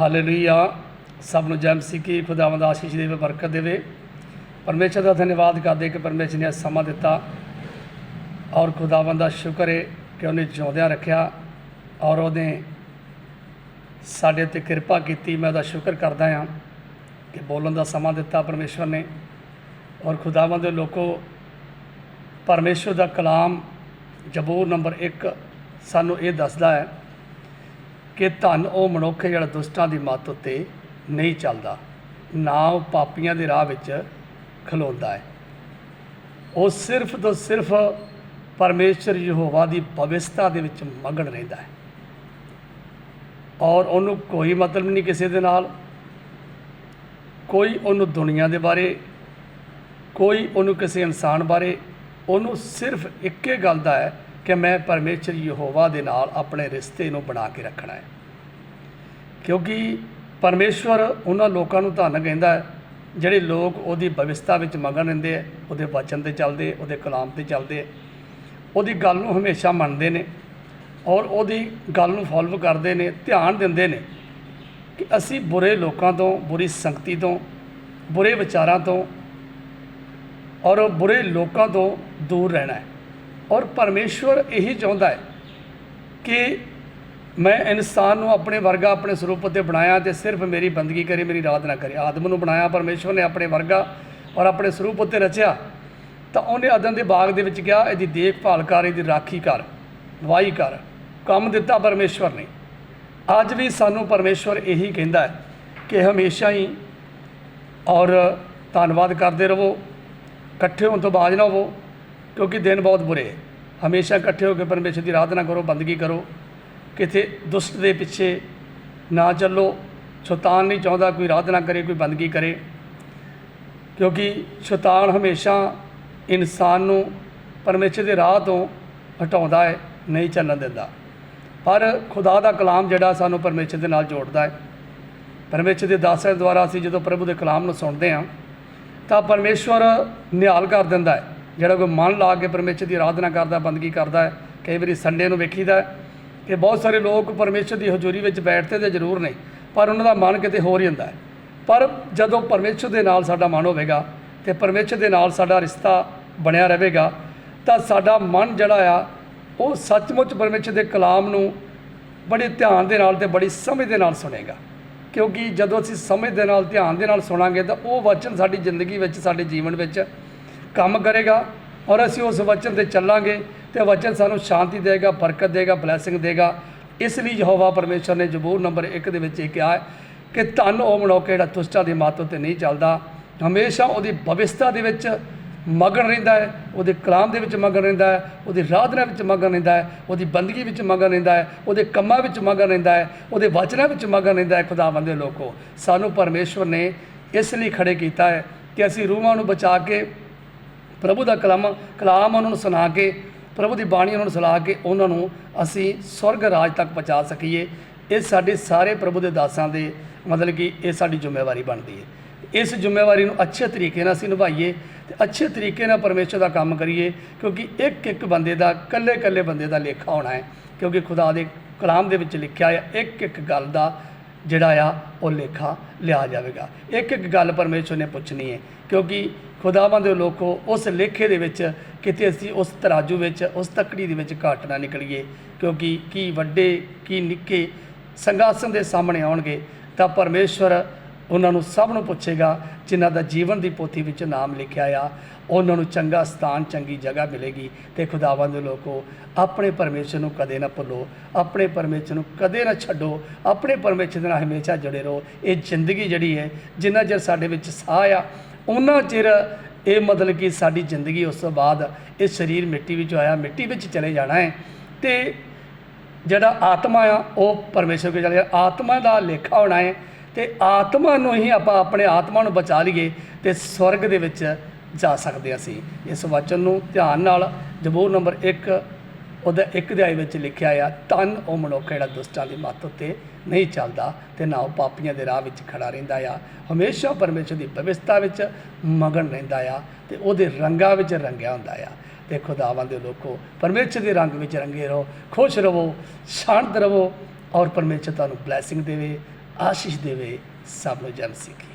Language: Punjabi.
ਹਾਲੇਲੂਇਆ। ਸਭ ਨੂੰ ਜੈ ਮਸੀਹ ਕੀ, ਖੁਦਾਵੰਦ ਆਸ਼ੀਸ਼ ਦੇਵੇ, ਬਰਕਤ ਦੇਵੇ। ਪਰਮੇਸ਼ਰ ਦਾ ਧੰਨਵਾਦ ਕਰਦੇ ਕਿ ਪਰਮੇਸ਼ਰ ਨੇ ਸਮਾਂ ਦਿੱਤਾ। ਔਰ ਖੁਦਾਵੰਦ ਦਾ ਸ਼ੁਕਰ ਹੈ ਕਿ ਉਹਨੇ ਜਿਉਂਦਿਆਂ ਰੱਖਿਆ ਔਰ ਉਹਨੇ ਸਾਡੇ ਉੱਤੇ ਕਿਰਪਾ ਕੀਤੀ। ਮੈਂ ਉਹਦਾ ਸ਼ੁਕਰ ਕਰਦਾ ਹਾਂ ਕਿ ਬੋਲਣ ਦਾ ਸਮਾਂ ਦਿੱਤਾ ਪਰਮੇਸ਼ਰ ਨੇ। ਔਰ ਖੁਦਾਵੰਦ ਦੇ ਲੋਕੋ, ਪਰਮੇਸ਼ਰ ਦਾ ਕਲਾਮ ਜ਼ਬੂਰ ਨੰਬਰ 1 ਸਾਨੂੰ ਇਹ ਦੱਸਦਾ ਹੈ ਕਿ ਧੰਨ ਉਹ ਮਨੁੱਖ ਹੈ ਜਿਹੜਾ ਦੁਸ਼ਟਾਂ ਦੀ ਮੱਤ ਉੱਤੇ ਨਹੀਂ ਚੱਲਦਾ, ਨਾ ਉਹ ਪਾਪੀਆਂ ਦੇ ਰਾਹ ਵਿੱਚ ਖਲੋਂਦਾ ਹੈ। ਉਹ ਸਿਰਫ ਤੋਂ ਸਿਰਫ ਪਰਮੇਸ਼ਰ ਯਹੋਵਾ ਦੀ ਪਵਿੱਤਰਤਾ ਦੇ ਵਿੱਚ ਮਗਨ ਰਹਿੰਦਾ ਹੈ। ਔਰ ਉਹਨੂੰ ਕੋਈ ਮਤਲਬ ਨਹੀਂ ਕਿਸੇ ਦੇ ਨਾਲ। ਕੋਈ ਉਹਨੂੰ ਦੁਨੀਆ ਦੇ ਬਾਰੇ, ਕੋਈ ਉਹਨੂੰ ਕਿਸੇ ਇਨਸਾਨ ਬਾਰੇ, ਉਹਨੂੰ ਸਿਰਫ ਇੱਕੇ ਗੱਲ ਦਾ ਹੈ ਕਿ ਮੈਂ ਪਰਮੇਸ਼ਰ ਯਹੋਵਾ ਦੇ ਨਾਲ ਆਪਣੇ ਰਿਸ਼ਤੇ ਨੂੰ ਬਣਾ ਕੇ ਰੱਖਣਾ ਹੈ। ਕਿਉਂਕਿ ਪਰਮੇਸ਼ਵਰ ਉਹਨਾਂ ਲੋਕਾਂ ਨੂੰ ਧੰਨ ਕਹਿੰਦਾ ਹੈ, ਜਿਹੜੇ ਲੋਕ ਉਹਦੀ ਭਵਿਸ਼ਤਾ ਵਿੱਚ ਮਗਨ ਰਹਿੰਦੇ ਹੈ, ਉਹਦੇ ਵਚਨ ਤੇ ਚੱਲਦੇ, ਉਹਦੇ ਕਲਾਮ ਤੇ ਚੱਲਦੇ ਉਹਦੀ ਗੱਲ ਨੂੰ ਹਮੇਸ਼ਾ ਮੰਨਦੇ ਨੇ ਔਰ ਉਹਦੀ ਗੱਲ ਨੂੰ ਫੋਲੋ ਕਰਦੇ ਨੇ, ਧਿਆਨ ਦਿੰਦੇ ਨੇ ਕਿ ਅਸੀਂ ਬੁਰੇ ਲੋਕਾਂ ਤੋਂ, ਬੁਰੀ ਸੰਗਤੀ ਤੋਂ, ਬੁਰੇ ਵਿਚਾਰਾਂ ਤੋਂ ਔਰ ਬੁਰੇ ਲੋਕਾਂ ਤੋਂ ਦੂਰ ਰਹਿਣਾ ਹੈ। ਔਰ ਪਰਮੇਸ਼ਵਰ ਇਹੀ ਚਾਹੁੰਦਾ ਹੈ ਕਿ ਮੈਂ ਇਨਸਾਨ ਨੂੰ ਆਪਣੇ ਵਰਗਾ ਆਪਣੇ ਸਰੂਪ ਉੱਤੇ ਬਣਾਇਆ ਤੇ ਸਿਰਫ ਮੇਰੀ ਬੰਦਗੀ ਕਰੇ, ਮੇਰੀ ਰਾਤ ਨਾ ਕਰੇ। ਆਦਮ ਨੂੰ ਬਣਾਇਆ, ਪਰਮੇਸ਼ਵਰ ਨੇ ਆਪਣੇ ਵਰਗਾ ਔਰ ਆਪਣੇ ਸਰੂਪ ਉੱਤੇ ਰਚਿਆ। ਤਾਂ ਉਹਨੇ ਅਦਨ ਦੇ ਬਾਗ ਦੇ ਵਿੱਚ ਕਿਹਾ, ਇਹਦੀ ਦੇਖਭਾਲ ਕਰ, ਇਹਦੀ ਰਾਖੀ ਕਰ ਵਾਹੀ ਕਰ, ਕੰਮ ਦਿੱਤਾ ਪਰਮੇਸ਼ਵਰ ਨੇ। ਅੱਜ ਵੀ ਸਾਨੂੰ ਪਰਮੇਸ਼ਵਰ ਇਹੀ ਕਹਿੰਦਾ ਹੈ ਕਿ ਹਮੇਸ਼ਾ ਹੀ ਔਰ ਧੰਨਵਾਦ ਕਰਦੇ ਰਹੋ, ਇਕੱਠੇ ਹੋਣ ਤੋਂ ਬਾਜ਼ ਨਾ ਹੋਵੋ। ਕਿਉਂਕਿ ਦਿਨ ਬਹੁਤ ਬੁਰੇ ਹੈ। ਹਮੇਸ਼ਾ ਇਕੱਠੇ ਹੋ ਕੇ ਪਰਮੇਸ਼ਰ ਦੀ ਆਰਾਧਨਾ ਕਰੋ, ਬੰਦਗੀ ਕਰੋ। ਕਿਤੇ ਦੁਸ਼ਟ ਦੇ ਪਿੱਛੇ ਨਾ ਚੱਲੋ। ਸ਼ੈਤਾਨ ਨਹੀਂ ਚਾਹੁੰਦਾ ਕੋਈ ਆਰਾਧਨਾ ਕਰੇ, ਕੋਈ ਬੰਦਗੀ ਕਰੇ। ਕਿਉਂਕਿ ਸ਼ੈਤਾਨ ਹਮੇਸ਼ਾ ਇਨਸਾਨ ਨੂੰ ਪਰਮੇਸ਼ਰ ਦੇ ਰਾਹ ਤੋਂ ਹਟਾਉਂਦਾ ਹੈ, ਨਹੀਂ ਚੱਲਣ ਦਿੰਦਾ। ਪਰ ਖੁਦਾ ਦਾ ਕਲਾਮ ਜਿਹੜਾ ਸਾਨੂੰ ਪਰਮੇਸ਼ਰ ਦੇ ਨਾਲ ਜੋੜਦਾ ਹੈ। ਪਰਮੇਸ਼ਰ ਦੇ ਦਾਸਾਂ ਦੁਆਰਾ ਅਸੀਂ ਜਦੋਂ ਪ੍ਰਭੂ ਦੇ ਕਲਾਮ ਨੂੰ ਸੁਣਦੇ ਹਾਂ, ਤਾਂ ਪਰਮੇਸ਼ਵਰ ਨਿਹਾਲ ਕਰ ਦਿੰਦਾ ਹੈ। ਜਿਹੜਾ ਕੋਈ ਮਨ ਲਾ ਕੇ ਪਰਮੇਸ਼ਰ ਦੀ ਆਰਾਧਨਾ ਕਰਦਾ, ਬੰਦਗੀ ਕਰਦਾ ਹੈ, ਕਈ ਵਾਰੀ ਸੰਡੇ ਨੂੰ ਵੇਖੀਦਾ ਹੈ ਕਿ ਬਹੁਤ ਸਾਰੇ ਲੋਕ ਪਰਮੇਸ਼ਰ ਦੀ ਹਜ਼ੂਰੀ ਵਿੱਚ ਬੈਠਦੇ ਤੇ ਜ਼ਰੂਰ ਨੇ, ਪਰ ਉਹਨਾਂ ਦਾ ਮਨ ਕਿਤੇ ਹੋਰ ਹੀ ਹੁੰਦਾ ਹੈ। ਪਰ ਜਦੋਂ ਪਰਮੇਸ਼ਰ ਦੇ ਨਾਲ ਸਾਡਾ ਮਨ ਹੋਵੇਗਾ ਤੇ ਪਰਮੇਸ਼ਰ ਦੇ ਨਾਲ ਸਾਡਾ ਰਿਸ਼ਤਾ ਬਣਿਆ ਰਹੇਗਾ, ਤਾਂ ਸਾਡਾ ਮਨ ਜਿਹੜਾ ਆ, ਉਹ ਸੱਚਮੁੱਚ ਪਰਮੇਸ਼ਰ ਦੇ ਕਲਾਮ ਨੂੰ ਬੜੇ ਧਿਆਨ ਦੇ ਨਾਲ ਤੇ ਬੜੀ ਸਮਝ ਦੇ ਨਾਲ ਸੁਣੇਗਾ। ਕਿਉਂਕਿ ਜਦੋਂ ਅਸੀਂ ਸਮਝ ਦੇ ਨਾਲ, ਧਿਆਨ ਦੇ ਨਾਲ ਸੁਣਾਂਗੇ ਤਾਂ ਉਹ ਵਚਨ ਸਾਡੀ ਜ਼ਿੰਦਗੀ ਵਿੱਚ, ਸਾਡੇ ਜੀਵਨ ਵਿੱਚ ਕੰਮ ਕਰੇਗਾ ਔਰ ਅਸੀਂ ਉਸ ਵਚਨ ਤੇ ਚੱਲਾਂਗੇ ਤੇ ਵਚਨ ਸਾਨੂੰ ਸ਼ਾਂਤੀ ਦੇਗਾ, ਬਰਕਤ ਦੇਗਾ, ਬਲੇਸਿੰਗ ਦੇਗਾ। ਇਸ ਲਈ ਯਹੋਵਾ ਪਰਮੇਸ਼ਰ ਨੇ ਜ਼ਬੂਰ ਨੰਬਰ 1 ਦੇ ਵਿੱਚ ਇਹ ਕਿਹਾ ਕਿ ਧੰਨ ਉਹ ਮਨੁੱਖ ਜਿਹੜਾ ਤੁਸ਼ਟਾਂ ਦੀ ਮਾਤ 'ਤੇ ਨਹੀਂ ਚੱਲਦਾ। ਹਮੇਸ਼ਾ ਉਹਦੀ ਭਵਿਸ਼ਤਾ ਦੇ ਵਿੱਚ ਮਗਨ ਰਹਿੰਦਾ ਹੈ, ਉਹਦੇ ਕਲਾਮ ਦੇ ਵਿੱਚ ਮਗਨ ਰਹਿੰਦਾ ਹੈ, ਉਹਦੀ ਰਾਧਨਾ ਵਿੱਚ ਮਗਨ ਰਹਿੰਦਾ ਹੈ, ਉਹਦੀ ਬੰਦਗੀ ਵਿੱਚ ਮਗਨ ਰਹਿੰਦਾ ਹੈ, ਉਹਦੇ ਕੰਮਾਂ ਵਿੱਚ ਮਗਨ ਰਹਿੰਦਾ ਹੈ, ਉਹਦੇ ਵਚਨਾਂ ਵਿੱਚ ਮਗਨ ਰਹਿੰਦਾ ਹੈ ਖੁਦਾਵੰਦ ਦੇ ਲੋਕੋ। ਸਾਨੂੰ ਪਰਮੇਸ਼ਵਰ ਨੇ ਇਸ ਲਈ ਖੜੇ ਕੀਤਾ ਹੈ ਕਿ ਅਸੀਂ ਰੂਹਾਂ ਨੂੰ ਬਚਾ ਕੇ ਪ੍ਰਭੂ ਦਾ ਕਲਾਮ ਕਲਾਮ ਉਹਨਾਂ ਨੂੰ ਸੁਣਾ ਕੇ, ਪ੍ਰਭੂ ਦੀ ਬਾਣੀ ਉਹਨਾਂ ਨੂੰ ਸੁਣਾ ਕੇ ਉਹਨਾਂ ਨੂੰ ਅਸੀਂ ਸਵਰਗ ਰਾਜ ਤੱਕ ਪਹੁੰਚਾ ਸਕੀਏ। ਇਹ ਸਾਡੇ ਸਾਰੇ ਪ੍ਰਭੂ ਦੇ ਦਾਸਾਂ ਦੇ ਮਤਲਬ ਕਿ ਇਹ ਸਾਡੀ ਜ਼ਿੰਮੇਵਾਰੀ ਬਣਦੀ ਹੈ। ਇਸ ਜ਼ਿੰਮੇਵਾਰੀ ਨੂੰ ਅੱਛੇ ਤਰੀਕੇ ਨਾਲ ਅਸੀਂ ਨਿਭਾਈਏ ਤੇ ਅੱਛੇ ਤਰੀਕੇ ਨਾਲ ਪਰਮੇਸ਼ਰ ਦਾ ਕੰਮ ਕਰੀਏ, ਕਿਉਂਕਿ ਇੱਕ ਇੱਕ ਬੰਦੇ ਦਾ ਕੱਲੇ ਕੱਲੇ ਬੰਦੇ ਦਾ ਲੇਖਾ ਹੋਣਾ ਹੈ। ਕਿਉਂਕਿ ਖੁਦਾ ਦੇ ਕਲਾਮ ਦੇ ਵਿੱਚ ਲਿਖਿਆ ਹੈ ਇੱਕ ਇੱਕ ਗੱਲ ਦਾ ਜਿਹੜਾ ਆ, ਉਹ ਲੇਖਾ ਲਿਆ ਜਾਵੇਗਾ। ਇੱਕ ਇੱਕ ਗੱਲ ਪਰਮੇਸ਼ਰ ਨੇ ਪੁੱਛਣੀ ਹੈ, ਕਿਉਂਕਿ ਖੁਦਾਵਾਂ ਦੇ ਲੋਕੋ ਉਸ ਲੇਖੇ ਦੇ ਵਿੱਚ ਕਿਤੇ ਅਸੀਂ ਉਸ ਤਰਾਜੂ ਵਿੱਚ, ਉਸ ਤਕੜੀ ਦੇ ਵਿੱਚ ਘਾਟ ਨਾ ਨਿਕਲੀਏ। ਕਿਉਂਕਿ ਕੀ ਵੱਡੇ, ਕੀ ਨਿੱਕੇ ਸੰਗਾਸਨ ਦੇ ਸਾਹਮਣੇ ਆਉਣਗੇ, ਤਾਂ ਪਰਮੇਸ਼ਵਰ ਉਹਨਾਂ ਨੂੰ ਸਭ ਨੂੰ ਪੁੱਛੇਗਾ, ਜਿਨ੍ਹਾਂ ਦਾ ਜੀਵਨ ਦੀ ਪੋਥੀ ਵਿੱਚ ਨਾਮ ਲਿਖਿਆ ਆ, ਉਹਨਾਂ ਨੂੰ ਚੰਗਾ ਸਥਾਨ, ਚੰਗੀ ਜਗ੍ਹਾ ਮਿਲੇਗੀ ਤੇ ਖੁਦਾਵੰਦ ਦੇ ਲੋਕੋ, ਆਪਣੇ ਪਰਮੇਸ਼ਰ ਨੂੰ ਕਦੇ ਨਾ ਭੁੱਲੋ, ਆਪਣੇ ਪਰਮੇਸ਼ਰ ਨੂੰ ਕਦੇ ਨਾ ਛੱਡੋ, ਆਪਣੇ ਪਰਮੇਸ਼ਰ ਦੇ ਨਾਲ ਹਮੇਸ਼ਾ ਜੁੜੇ ਰਹੋ। ਇਹ ਜ਼ਿੰਦਗੀ ਜਿਹੜੀ ਹੈ, ਜਿੰਨਾ ਚਿਰ ਸਾਡੇ ਵਿੱਚ ਸਾਹ ਆ ਉਹਨਾਂ ਚਿਰ ਇਹ ਮਤਲਬ ਕਿ ਸਾਡੀ ਜ਼ਿੰਦਗੀ ਉਸ ਤੋਂ ਬਾਅਦ ਇਹ ਸਰੀਰ ਮਿੱਟੀ ਵਿੱਚ ਆਇਆ, ਮਿੱਟੀ ਵਿੱਚ ਚਲੇ ਜਾਣਾ ਹੈ। ਤੇ ਜਿਹੜਾ ਆਤਮਾ ਆ, ਉਹ ਪਰਮੇਸ਼ਰ ਕੋਲ ਚਲੇ ਆਤਮਾ ਦਾ ਲੇਖਾ ਹੋਣਾ ਹੈ ਤੇ ਆਤਮਾ ਨੂੰ ਹੀ ਆਪਾਂ ਆਪਣੇ ਆਤਮਾ ਨੂੰ ਬਚਾ ਲਈਏ ਤੇ ਸਵਰਗ ਦੇ ਵਿੱਚ ਜਾ ਸਕਦੇ ਹਾਂ ਅਸੀਂ। ਇਸ ਵਚਨ ਨੂੰ ਧਿਆਨ ਨਾਲ ਜਬੂਰ ਨੰਬਰ 1 ਉਹਦਾ ਇੱਕ ਅਧਿਆਇ ਵਿੱਚ ਲਿਖਿਆ ਆ ਤਨ ਉਹ ਮਨੁੱਖ ਜਿਹੜਾ ਦੁਸ਼ਟਾਂ ਦੀ ਮੱਤ ਉੱਤੇ ਨਹੀਂ ਚੱਲਦਾ ਤੇ ਨਾ ਉਹ ਪਾਪੀਆਂ ਦੇ ਰਾਹ ਵਿੱਚ ਖੜਾ ਰਹਿੰਦਾ ਆ। ਹਮੇਸ਼ਾ ਪਰਮੇਸ਼ਰ ਦੀ ਪਵਿੱਤਰਤਾ ਵਿੱਚ ਮਗਨ ਰਹਿੰਦਾ ਆ ਤੇ ਉਹਦੇ ਰੰਗਾਂ ਵਿੱਚ ਰੰਗਿਆ ਹੁੰਦਾ ਆ। ਤੇ ਖੁਦਾਵੰਦ ਦੇ ਲੋਕੋ, ਪਰਮੇਸ਼ਰ ਦੇ ਰੰਗ ਵਿੱਚ ਰੰਗੇ ਰਹੋ, ਖੁਸ਼ ਰਹੋ, ਸ਼ਾਂਤ ਰਹੋ ਔਰ ਪਰਮੇਸ਼ਰ ਤੁਹਾਨੂੰ ਬਲੇਸਿੰਗ ਦੇਵੇ। ਆਸ਼ੀਸ਼ ਦੇਵੇ ਸਭ ਨੂੰ ਜਨ ਸਿੱਖੀ।